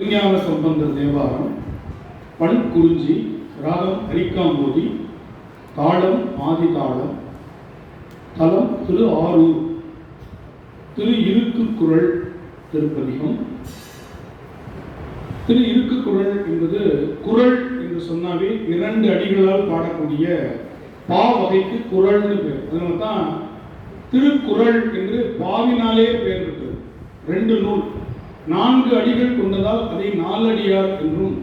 விஞ்ஞான சம்பந்த தேவாரம் பண் குறிஞ்சி ராகம் அரிக்காம்போதி தாளம் ஆதி தாளம் தலம் திரு ஆரூர் திரு இருக்கு குரல் திருப்பதிகம். திரு இருக்கு குரல் என்பது குரல் என்று சொன்னாவே இரண்டு அடிகளால் பாடக்கூடிய பா வகைக்கு குரல்னு பேர். அதனால தான் திருக்குறள் என்று பாவினாலே பெயர் பெற்றது ரெண்டு நூல். நான்கு அடிகள் கொண்டதால் அதை நாலடியார் என்றும்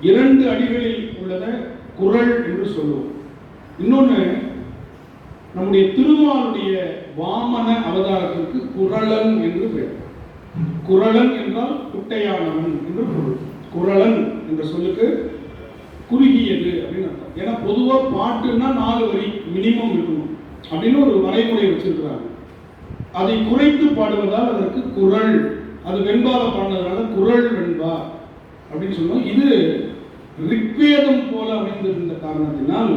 இரண்டு அடிகளில் உள்ளத குறள் என்று சொல்லுவோம். இன்னொன்று நம்முடைய திருமாலுடைய வாமன அவதாரத்திற்கு குரலன் என்று பெயர். குரலன் என்றால் குட்டையானவன் என்று பொருள். குரலன் என்ற சொல்லுக்கு குறுகியது அப்படின்னு அர்த்தம். ஏன்னா பொதுவாக பாட்டுன்னா நாலு வரி மினிமம் இருக்கணும். அப்படின்னு ஒரு வரைமுறை வச்சிருக்கிறாங்க. அதை குறைத்து பாடுவதால் அதற்கு குரல் அது வெண்பால பாடினதுனால குரல் வெண்பா அப்படின்னு சொன்னோம் இது ரிக்வேதம் போல அமைந்திருந்த காரணத்தினால்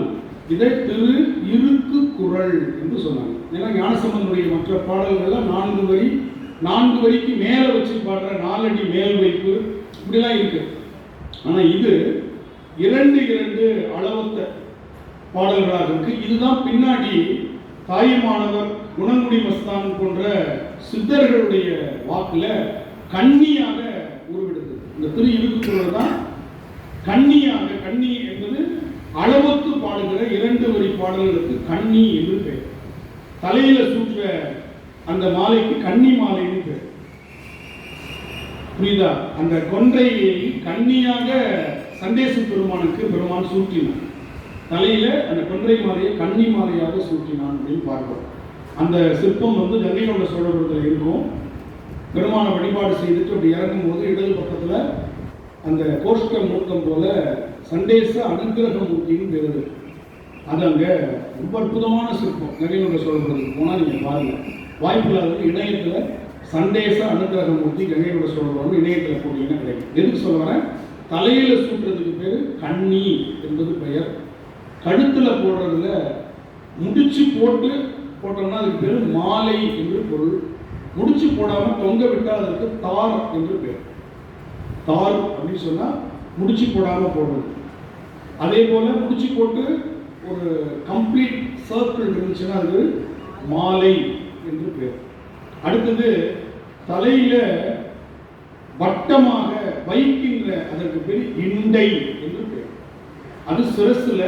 இதை திரு இருக்கு குரல் என்று சொன்னாங்க. ஏன்னா ஞானசம்பந்தனுடைய மற்ற பாடல்கள்லாம் நான்கு வரி நான்கு வரிக்கு மேலே வச்சு பாடுற நாலடி மேல் வைப்பு இப்படிலாம் இருக்கு. ஆனால் இது இரண்டு இரண்டு அளவத்த பாடல்களாக இருக்கு. இதுதான் பின்னாடி தாயுமானவர் குணங்குடி மஸ்தான் போன்ற சித்தர்களுடைய வாக்குல கன்னியாக உருவிடுது இந்த திரு இருக்குறள் தான் கன்னியாக கன்னி என்பது அளவுக்கு பாடுகிற இரண்டு வரி பாடல்களுக்கு கன்னி என்று பெயர். தலையில சூற்ற அந்த மாலைக்கு கன்னி மாலைன்னு பெயர். புரியுதா? அந்த கொன்றையை கன்னியாக சந்தேச பெருமானுக்கு பெருமான் சூட்டினான் தலையில அந்த கொன்றை மாலையை கன்னி மாலையாக சூட்டினான் அப்படின்னு பார்க்கிறோம். அந்த சிற்பம் வந்து கங்கை கொண்ட சோழபுரத்தில் இருக்கும். பெருமான வழிபாடு செய்துட்டு அப்படி இறங்கும்போது இடது பக்கத்தில் அந்த கோஷ்ட மூர்த்தம் போல சண்டேச அனுகிரக மூர்த்தின்னு பேருது அது அங்கே ரொம்ப அற்புதமான சிற்பம். கங்கை கொண்ட சோழபுரத்துக்கு போனால் நீங்கள் பாருங்கள் வாய்ப்பு இல்லாதது இணையத்தில் சண்டேச அனுகிரக மூர்த்தி கங்கை கொண்ட சோழபுரம் இணையத்தில் போட்டீங்கன்னா கிடைக்கும். எதுக்கு சொல்ல வரேன்? தலையில சூட்டுறதுக்கு பேர் கண்ணி என்பது பெயர். கழுத்தில் போடுறதுல முடிச்சு போட்டு போட்டோம்னா அதுக்கு பேர் மாலை என்று பொருள். முடிச்சு போடாமல் தொங்க விட்டால் அதற்கு தார் என்று பேர் தார் அப்படின்னு சொன்னால் முடிச்சு போடாமல் போடுறது. அதே போல் முடிச்சு போட்டு ஒரு கம்ப்ளீட் சர்க்கிள் இருந்துச்சுன்னா அது மாலை என்று பேர் அடுத்தது தலையில் வட்டமாக வைக்கின்ற அதற்கு பேர் இண்டை என்று பேர் அது சிரஸில்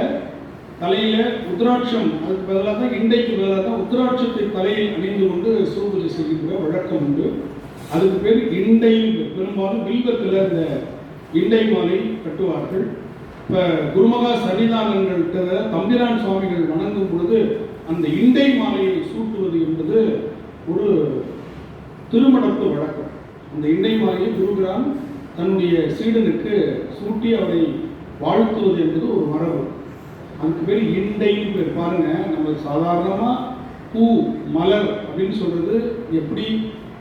தலையில உத்ராட்சம் அதுக்கு பதிலாக தான் இண்டைக்கு பதிலாக தான் உத்ராட்சத்தை தலையில் அணிந்து கொண்டு சூழ்நிலை செய்கின்ற வழக்கம் உண்டு. அதுக்கு பேர் இண்டை பெரும்பாலும் வில்வத்தில் இந்த இண்டை மாலை கட்டுவார்கள். இப்போ குருமகா சன்னிதானங்கள்கிட்ட தம்பிரான் சுவாமிகள் வணங்கும் பொழுது அந்த இண்டை மாலையை சூட்டுவது என்பது ஒரு திருமணத்து வழக்கம். அந்த இண்டை மாலையை குருகிராம் தன்னுடைய சீடனுக்கு சூட்டி அவரை வாழ்த்துவது என்பது ஒரு மரபு. அதுக்கு பேர் இண்டைன்னு பேர். பாருங்க நம்ம சாதாரணமாக பூ மலர் அப்படின்னு சொல்கிறது எப்படி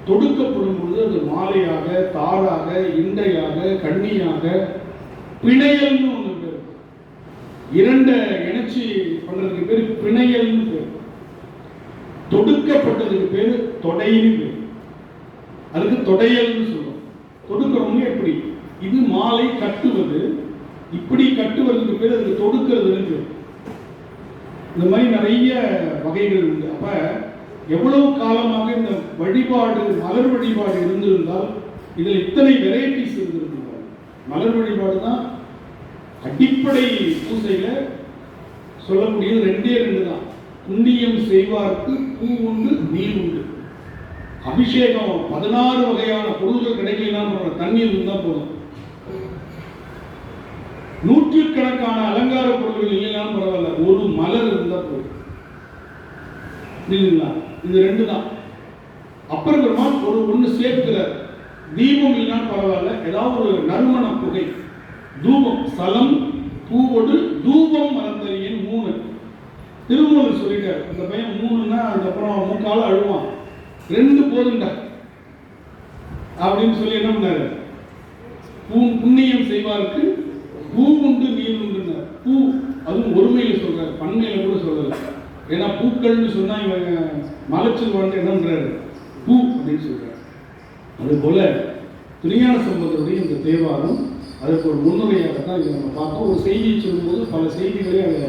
தொடுக்கப்படும் பொழுது அது மாலையாக தாராக இண்டையாக கண்ணியாக பிணையல்னு ஒன்று பேர். இரண்டை இணைச்சி பண்ணுறதுக்கு பேர் பிணையல்னு பேர். தொடுக்கப்பட்டதுக்கு பேர் தொடைன்னு பேர். அதுக்கு தொடையல்னு சொல்லுவோம் தொடுக்கிறவங்க எப்படி? இது மாலை கட்டுவது இப்படி கட்டுவதற்கு பேர் அதுக்கு தொடுக்கிறது இந்த மாதிரி நிறைய வகைகள் உண்டு. அப்ப எவ்வளவு காலமாக இந்த வழிபாடு மலர் வழிபாடு இருந்திருந்தால் இதில் இத்தனை வெரைட்டிஸ் இருந்திருந்தால் மலர் வழிபாடு தான் அடிப்படை பூசையில சொல்லக்கூடியது ரெண்டே ரெண்டு தான். புண்ணியம் செய்வார்க்கு பூ உண்டு நீர் உண்டு. அபிஷேகம் பதினாறு வகையான பொருள்கள் கிடைக்கலாம் தண்ணீர் இருந்தால் போதும். நூற்றுக்கணக்கான அலங்கார பொருள்கள் இல்லைனாலும் பரவாயில்ல. ஒரு மலர் இருந்தால் போதும். இல்லைங்களா இது ரெண்டு தான் அப்புறம் பெருமான் ஒரு ஒன்று சேர்க்கிறார். தீபம் இல்லைனாலும் பரவாயில்ல. ஏதாவது ஒரு நறுமண புகை. தூபம். சலம் பூவோடு தூபம் மலர்ந்தறியின் மூணு. திருமூலர் சொல்லிட்டார். அந்த பையன் மூணுன்னா அதுக்கப்புறம் மூக்கால அழுவான். ரெண்டு போதுண்டா. அப்படின்னு சொல்லி என்ன பண்ணாரு? புண்ணியம் செய்வாருக்கு. பூ உண்டு நீர் உண்டுன்னார் பூ அதுவும் ஒருமையில் சொல்றாரு பன்மையில் கூட சொல்லல. ஏன்னா பூக்கள்னு சொன்னா இவங்க மலைச்சல் வாழ்ந்து என்ன பூ அப்படின்னு சொல்றாரு. அதுபோல் துணியான சம்பந்தருடைய இந்த தேவாரம் அதற்கு ஒரு முன்னுரையாக தான் இதை நம்ம பார்த்தோம். ஒரு செய்தியை சொல்லும்போது பல செய்திகளை அதை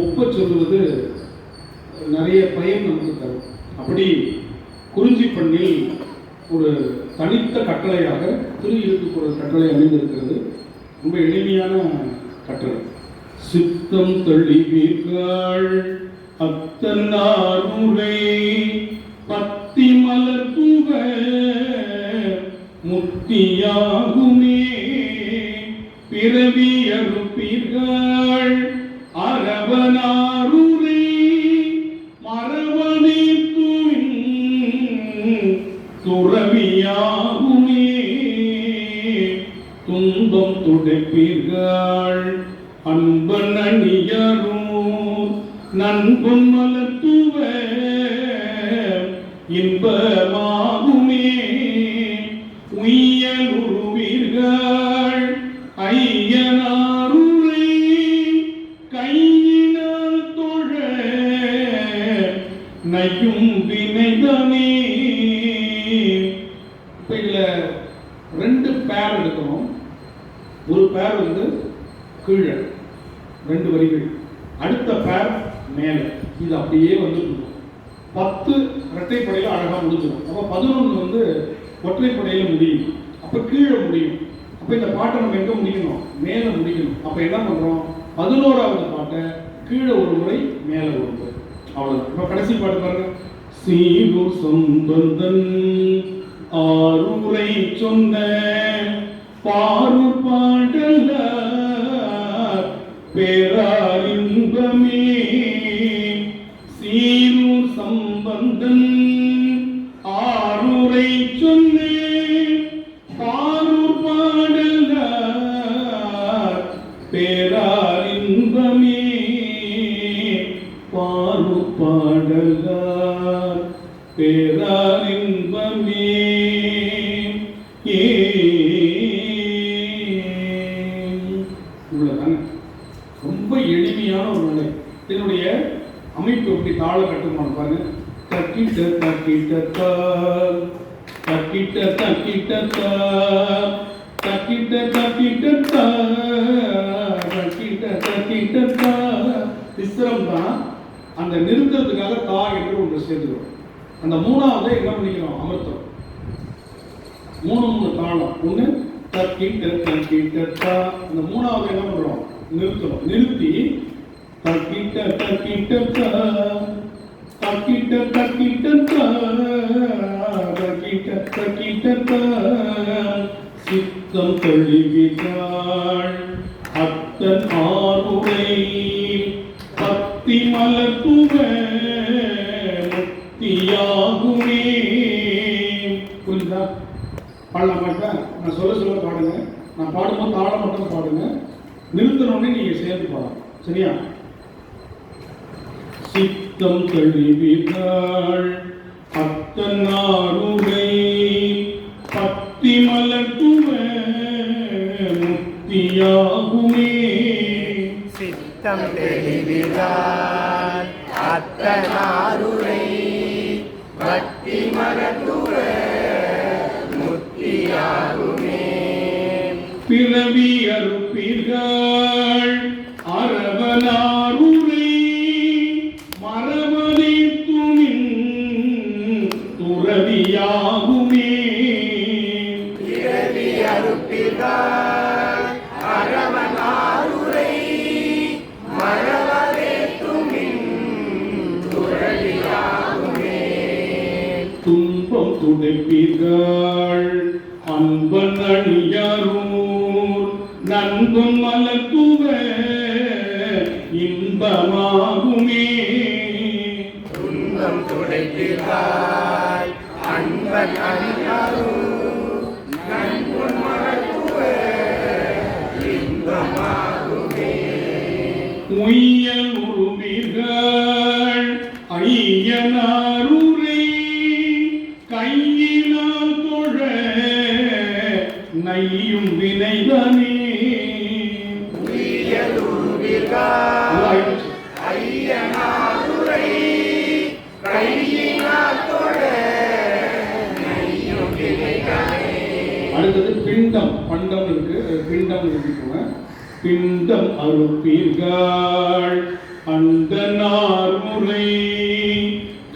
ஒப்ப சொல்லுவது நிறைய பயன் நமக்கு தரும். அப்படி குறிஞ்சி பண்ணில் ஒரு தனித்த கட்டளையாக திரு இருக்கக்கூடிய கட்டளை அமைந்திருக்கிறது. ரொம்ப எளிமையான கட்டுரை. சித்தம் தெளிவீர்கள் அத்தன்னாருரை பத்தி மலர்த்துவ முத்தியாகுமே பிறவி அறுப்பீர்கள் அரவனாருரை மரவனே துறவியா துடைப்பீர்கள். அன்பன் அணியரும் நண்பும் மலர்த்துவ இன்ப இரட்டைப்படையில் அழகாக முடிஞ்சிடும். அப்போ பதினொன்று வந்து ஒற்றைப்படையில் முடியும். அப்போ கீழே முடியும். அப்போ இந்த பாட்டை நம்ம எங்கே முடிக்கணும்? மேலே முடிக்கணும். அப்போ என்ன பண்ணுறோம் பதினோராவது பாட்டை கீழே ஒரு முறை மேலே ஒரு முறை அவ்வளோதான் இப்போ கடைசி பாட்டு பாருங்க. சீரூர் சம்பந்தன் ஆறுரை சொன்ன பாரூர் பாடல பேராரின்பமே சீரூர் சம்பந்தன் தாள கட்டுமானம் பாருங்க. தக்கிட்ட தக்கிட்ட தக்கிட்ட தக்கிட்ட தா தக்கிட்ட தக்கிட்ட தா தக்கிட்ட தக்கிட்ட தா விசிரம் தான் அந்த நிறுத்துறதுக்காக தா என்று ஒன்று சேர்ந்துடும் அந்த மூணாவது என்ன பண்ணிக்கிறோம்? அமர்த்தம் மூணு மூணு தாளம் ஒன்று தக்கிட்ட தக்கிட்ட தா அந்த மூணாவது என்ன பண்ணுறோம் நிறுத்தணும் நிறுத்தி தக்கிட்ட தக்கிட்ட தக்கிட்ட தக்கிட்ட தக்கிட்ட சித்தம் தழுவிதாள் அத்தன் ஆறுரை பத்தி மலர்த்துவ முக்தியாகுமே. புரியுதா? பாடலாம் நான் சொல்ல சொல்ல பாடுங்க. நான் பாடும்போது தாளம் மட்டும் பாடுங்க. நிறுத்தினோடனே நீங்க சேர்ந்து பாடலாம். சரியா? சித்தம் தழுவிதாள் அத்தனாருரை பத்தி மலர்த்துவ முக்தியாகுமே. சித்தம் தெளிவிலார் அத்தனாருரை பக்தி மரத்துவ முத்தியாகுமே பிறவி அறுப்பீர்கள். அரவனாருரை துன்பம் துடைப்பீர்கள். அன்பன் அணியாரூர் நண்பன் மலத்துவ இன்பமாகுமே. துன்பம் துடைப்பீர்கள். அன்பன் அணியாரூர் நண்பன் மரத்துவ இன்பமாகுமே உய்யல் உருவீர்கள் ஐயனாருரை கையினால் தொழ நையும் வினைதானே. அடுத்தது பிண்டம் பண்டம் இருக்கு பிண்டம் எழுதிக்கோங்க. பிண்டம் அறுப்பீர்கள். அந்த நார்முறை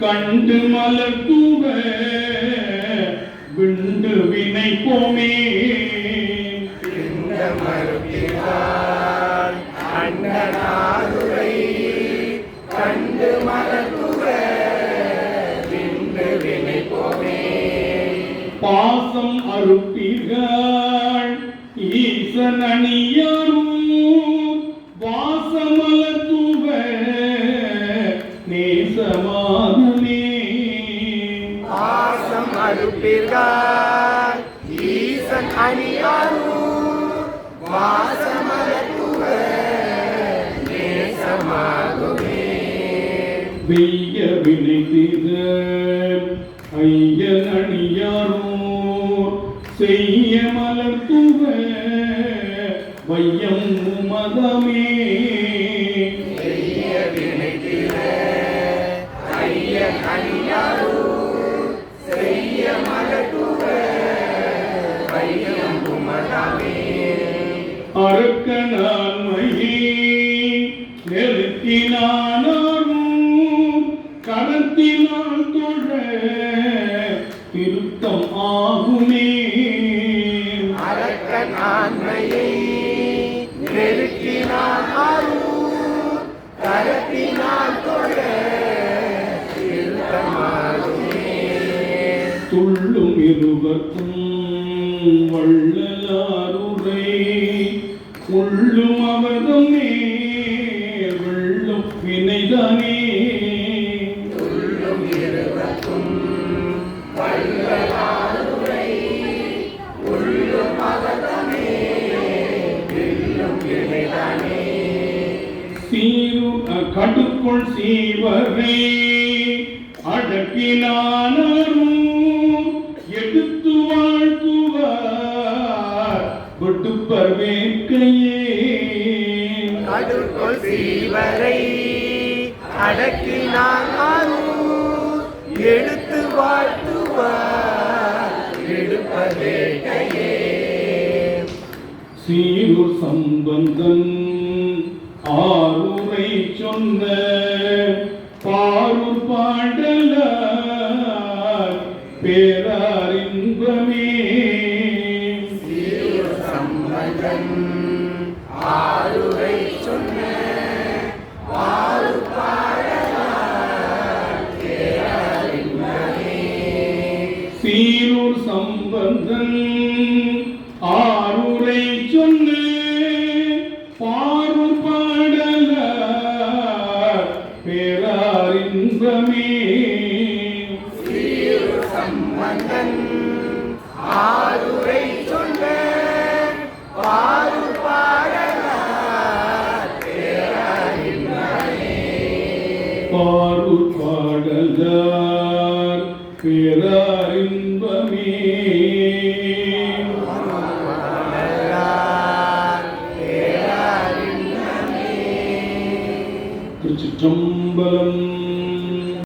கண்டு மலர் தூவ விண்டு வினை போமே இந்த மறுப்பினார் அண்ணனாருரை பாசம் ஈசன் அணியாரும் வாசமலத்துவ நேசமாகுமே வெய்ய வினை தீர ஐயன் அணியாரோ செய்ய மலர்த்துவ தூவ வையம் மதமே நன்மையை ஆண்மையை நெருக்கினான் ஆரூர் கரத்தினால் தொழ துள்ளும் இருவர்க்கும் வள்ளலாருரை உள்ளும் அவர்தமே கடுக்குள் சீவரை அடக்கினானரும் எடுத்து வாழ்த்துவார். விட்டுப்பர் வேட்கையே. கடுக்கொள் சீவரை அடக்கினான் ஆரூர் எடுத்து வாழ்த்துவார். எடுப்பதே கையே சீருர் சம்பந்தன் ஆருரை சொன்ன பாரூர் பாடலார் பேராரின்பமே